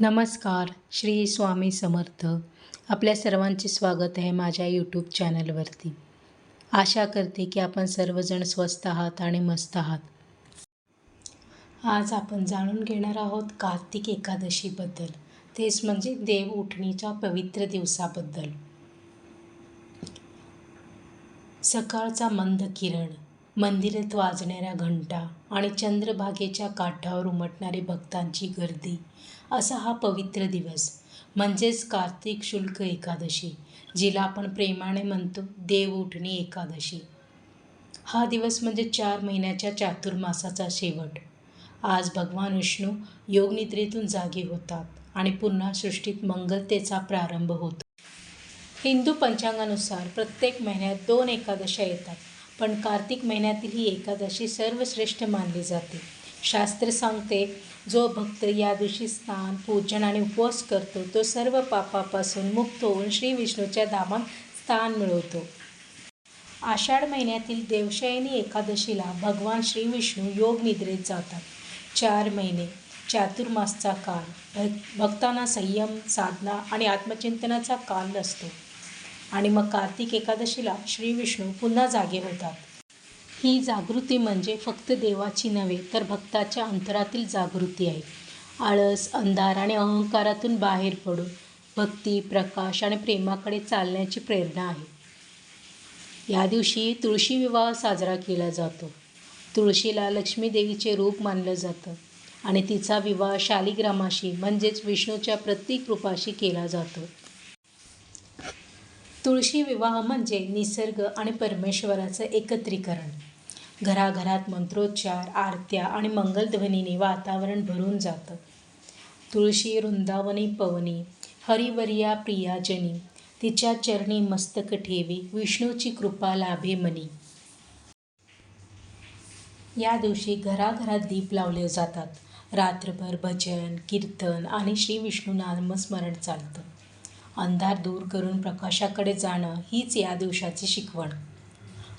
नमस्कार श्री स्वामी समर्थ. आपल्या सर्वांचे स्वागत आहे माझ्या यूट्यूब चॅनलवरती आशा करते की आपण सर्वजण स्वस्त आहात आणि मस्त आहात. आज आपण जाणून घेणार आहोत कार्तिक एकादशीबद्दल. तेच म्हणजे देव उठणीच्या पवित्र दिवसाबद्दल. सकाळचा मंद किरण मंदिरात वाजणाऱ्या घंटा आणि चंद्रभागेच्या काठावर उमटणारी भक्तांची गर्दी असा हा पवित्र दिवस. म्हणजेच कार्तिक शुल्क एकादशी जिला आपण प्रेमाने म्हणतो देव उठणी एकादशी. हा दिवस म्हणजे चार महिन्याच्या चातुर्मासाचा शेवट. आज भगवान विष्णू योगनिद्रेतून जागे होतात आणि पुन्हा सृष्टीत मंगलतेचा प्रारंभ होतो. हिंदू पंचांगानुसार प्रत्येक महिन्यात दोन एकादशा येतात पण कार्तिक महिन्यातील ही एकादशी सर्वश्रेष्ठ मानली जाते. शास्त्र सांगते जो भक्त या दिवशी स्नान पूजन आणि उपवास करतो तो सर्व पापापासून मुक्त होऊन श्री विष्णूच्या धामात स्थान मिळवतो. आषाढ महिन्यातील देवशयनी एकादशीला भगवान श्री विष्णू योग निद्रेत जातात. चार महिने चातुर्मासचा काळ भक भक्तांना संयम साधना आणि आत्मचिंतनाचा काल नसतो आणि मग कार्तिक एकादशीला श्री विष्णू पुन्हा जागे होतात. ही जागृती म्हणजे फक्त देवाची नव्हे तर भक्ताच्या अंतरातील जागृती आहे. आळस अंधार आणि अहंकारातून बाहेर पडून भक्ती प्रकाश आणि प्रेमाकडे चालण्याची प्रेरणा आहे. या दिवशी तुळशी विवाह साजरा केला जातो. तुळशीला लक्ष्मी देवीचे रूप मानलं जातं आणि तिचा विवाह शालिग्रामाशी म्हणजेच विष्णूच्या प्रतीक रूपाशी केला जातो. तुळशी विवाह म्हणजे निसर्ग आणि परमेश्वराचं एकत्रीकरण. घराघरात मंत्रोच्चार आरत्या आणि मंगलध्वनीने वातावरण भरून जातं. तुळशी वृंदावनी पवनी हरिवर्या प्रियाजनी तिच्या चरणी मस्तक ठेवी विष्णूची कृपा लाभे मनी. या दिवशी घराघरात दीप लावले जातात. रात्रभर भजन कीर्तन आणि श्री विष्णू नामस्मरण चालतं. अंधार दूर करून प्रकाशाकडे जाणं हीच या दिवसाची शिकवण.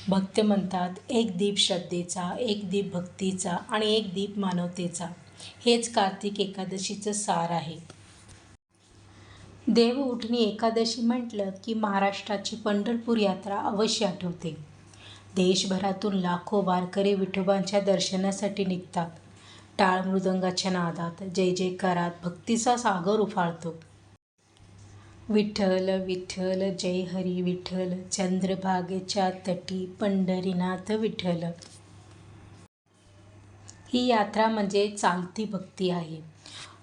भक्त म्हणतात एक दीप श्रद्धेचा एक दीप भक्तीचा आणि एक दीप मानवतेचा. हेच कार्तिक एकादशीचं सार आहे. देव उठणी एकादशी म्हटलं की महाराष्ट्राची पंढरपूर यात्रा अवश्य आठवते. देशभरातून लाखो वारकरी विठोबांच्या दर्शनासाठी निघतात. टाळ मृदंगाच्या नादात जय जयकारात भक्तीचा सागर उफाळतो. विठ्ठल विठ्ठल जय हरी विठ्ठल चंद्रभागेच्या तटी पंढरीनाथ विठ्ठल. ही यात्रा म्हणजे चालती भक्ती आहे.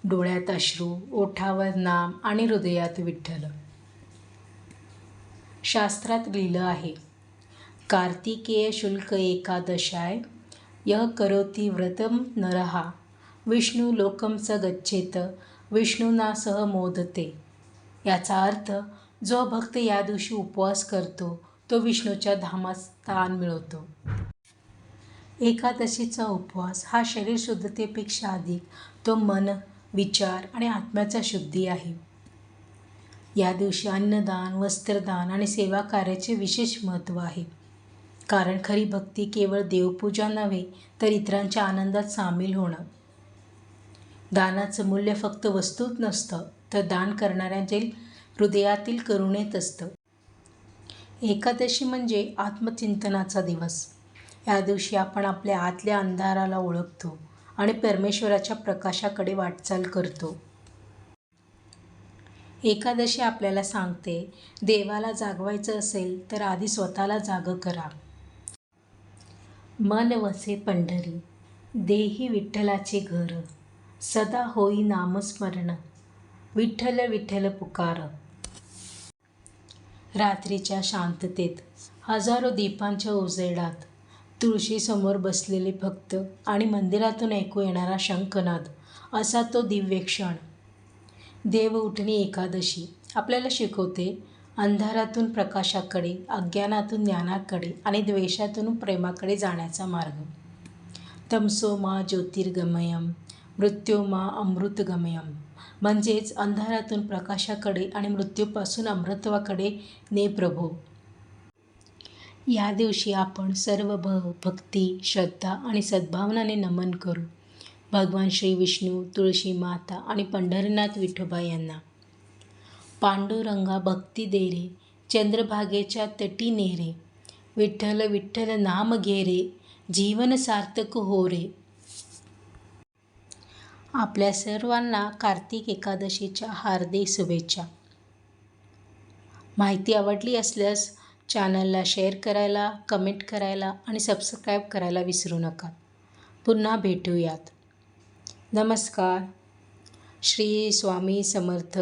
डोळ्यात अश्रू ओठावर नाम आणि हृदयात विठ्ठल. शास्त्रात लिहिलं आहे कार्तिकेय शुल्क एकादशाय यह करोती व्रतम नरहा विष्णू लोकमच गच्छेत विष्णूना सह मोदते याचा अर्थ जो भक्त या दिवशी उपवास करतो तो विष्णूच्या धामात स्थान मिळवतो. एकादशीचा उपवास हा शरीर शुद्धतेपेक्षा अधिक तो मन विचार आणि आत्म्याचा शुद्धी आहे. या दिवशी अन्नदान वस्त्रदान आणि सेवा कार्याचे विशेष महत्त्व आहे. कारण खरी भक्ती केवळ देवपूजा नव्हे तर इतरांच्या आनंदात सामील होणं. दानाचं मूल्य फक्त वस्तूत नसतं तर दान करणाऱ्यांचे हृदयातील करुणेत असतं एकादशी म्हणजे आत्मचिंतनाचा दिवस. या दिवशी आपण आपल्या आतल्या अंधाराला ओळखतो आणि परमेश्वराच्या प्रकाशाकडे वाटचाल करतो. एकादशी आपल्याला सांगते देवाला जागवायचं असेल तर आधी स्वतःला जागं करा. मन वसे पंढरी देही विठ्ठलाचे घर सदा होई नामस्मरण. विठ्ठल विठ्ठल पुकार. रात्रीच्या शांततेत हजारो दीपांच्या उजेडात तुळशीसमोर बसलेले भक्त आणि मंदिरातून ऐकू येणारा शंखनाद असा तो दिव्य क्षण. देव उठणी एकादशी आपल्याला शिकवते अंधारातून प्रकाशाकडे अज्ञानातून ज्ञानाकडे आणि द्वेषातून प्रेमाकडे जाण्याचा मार्ग. तमसो मा ज्योतिर्गमयम मृत्यो मा अमृतगमयम. म्हणजेच अंधारातून प्रकाशाकडे आणि मृत्यूपासून अमृत्वाकडे ने प्रभो. या दिवशी आपण सर्व भ भक्ती श्रद्धा आणि सद्भावनाने नमन करू. भगवान श्री विष्णू तुळशी माता आणि पंढरीनाथ विठोबा यांना. पांडुरंगा भक्ती देरे चंद्रभागेच्या तटी नेरे विठ्ठल विठ्ठल नाम घेरे जीवन सार्थक हो रे. आपल्या सर्वांना कार्तिक एकादशीच्या हार्दिक शुभेच्छा. माहिती आवडली असल्यास चॅनलला शेअर करायला कमेंट करायला आणि सबस्क्राईब करायला विसरू नका. पुन्हा भेटूयात. नमस्कार. श्री स्वामी समर्थ.